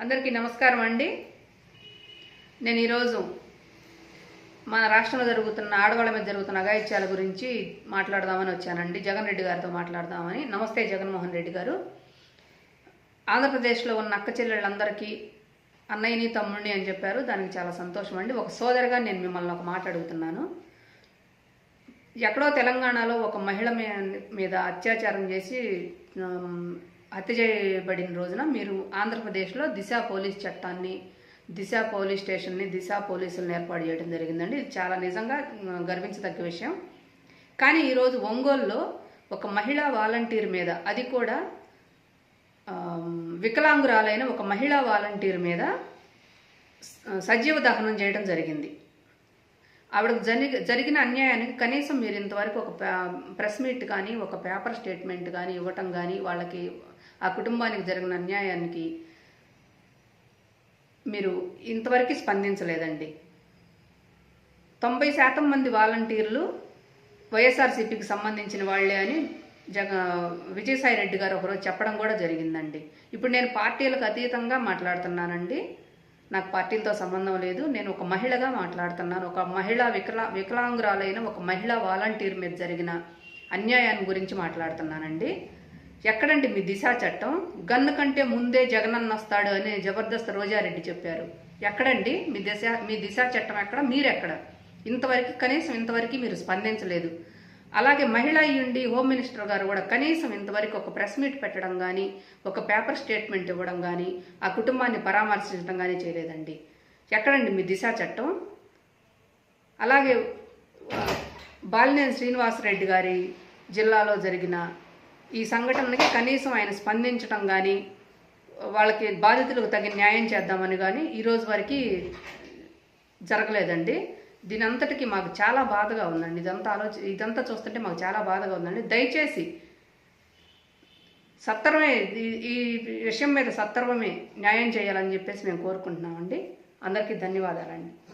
అందరికీ నమస్కారం అండి. నేను ఈరోజు మన రాష్ట్రంలో జరుగుతున్న ఆడవాళ్ళ మీద జరుగుతున్న అఘాయిత్యాల గురించి మాట్లాడదామని వచ్చానండి. జగన్ రెడ్డి గారితో మాట్లాడదామని. నమస్తే జగన్మోహన్ రెడ్డి గారు. ఆంధ్రప్రదేశ్లో ఉన్న అక్క చెల్లెళ్ళందరికీ అన్నయ్యని తమ్ముడిని అని చెప్పారు. దానికి చాలా సంతోషం అండి. ఒక సోదరిగా నేను మిమ్మల్ని ఒక మాట అడుగుతున్నాను. ఎక్కడో తెలంగాణలో ఒక మహిళ మీద అత్యాచారం చేసి హత్య చేయబడిన రోజున మీరు ఆంధ్రప్రదేశ్లో దిశ పోలీస్ చట్టాన్ని దిశ పోలీస్ స్టేషన్ని దిశ పోలీసులను ఏర్పాటు చేయడం జరిగిందండి. ఇది చాలా నిజంగా గర్వించదగ్గ విషయం. కానీ ఈరోజు ఒంగోలులో ఒక మహిళా వాలంటీర్ మీద అది కూడా వికలాంగురాలైన ఒక మహిళా వాలంటీర్ మీద సజీవ దహనం చేయడం జరిగింది. ఆవిడకు జరిగి జరిగిన అన్యాయానికి కనీసం మీరు ఇంతవరకు ఒక ప్రెస్ మీట్ కానీ ఒక పేపర్ స్టేట్మెంట్ కానీ ఇవ్వటం కానీ వాళ్ళకి ఆ కుటుంబానికి జరిగిన అన్యాయానికి మీరు ఇంతవరకు స్పందించలేదండి. తొంభై శాతం మంది వాలంటీర్లు వైఎస్ఆర్సీపీకి సంబంధించిన వాళ్ళే అని జగ విజయసాయి రెడ్డి గారు ఒకరోజు చెప్పడం కూడా జరిగిందండి. ఇప్పుడు నేను పార్టీలకు అతీతంగా మాట్లాడుతున్నానండి. నాకు పార్టీలతో సంబంధం లేదు. నేను ఒక మహిళగా మాట్లాడుతున్నాను. ఒక మహిళ వికలా వికలాంగురాలైన ఒక మహిళా వాలంటీర్ మీద జరిగిన అన్యాయాన్ని గురించి మాట్లాడుతున్నానండి. ఎక్కడండి మీ దిశా చట్టం? గన్ను కంటే ముందే జగనన్న వస్తాడు అని జబర్దస్త్ రోజారెడ్డి చెప్పారు. ఎక్కడండి మీ దిశ మీ దిశా చట్టం ఎక్కడ? మీరెక్కడ? ఇంతవరకు కనీసం ఇంతవరకు మీరు స్పందించలేదు. అలాగే మహిళ అయ్యుండి హోమ్ మినిస్టర్ గారు కూడా కనీసం ఇంతవరకు ఒక ప్రెస్ మీట్ పెట్టడం కానీ ఒక పేపర్ స్టేట్మెంట్ ఇవ్వడం కానీ ఆ కుటుంబాన్ని పరామర్శించడం కానీ చేయలేదండి. ఎక్కడండి మీ దిశా చట్టం? అలాగే బాలినేని శ్రీనివాసరెడ్డి గారి జిల్లాలో జరిగిన ఈ సంఘటనకి కనీసం ఆయన స్పందించడం కానీ వాళ్ళకి బాధితులకు తగిన న్యాయం చేద్దామని కానీ ఈరోజు వరకు జరగలేదండి. దీని అంతటికి మాకు చాలా బాధగా ఉందండి. ఇదంతా ఆలోచి ఇదంతా చూస్తుంటే మాకు చాలా బాధగా ఉందండి. దయచేసి సత్వరమే ఈ- ఈ విషయం మీద సత్వరమే న్యాయం చేయాలని చెప్పేసి మేము కోరుకుంటున్నామండి. అందరికీ ధన్యవాదాలండి.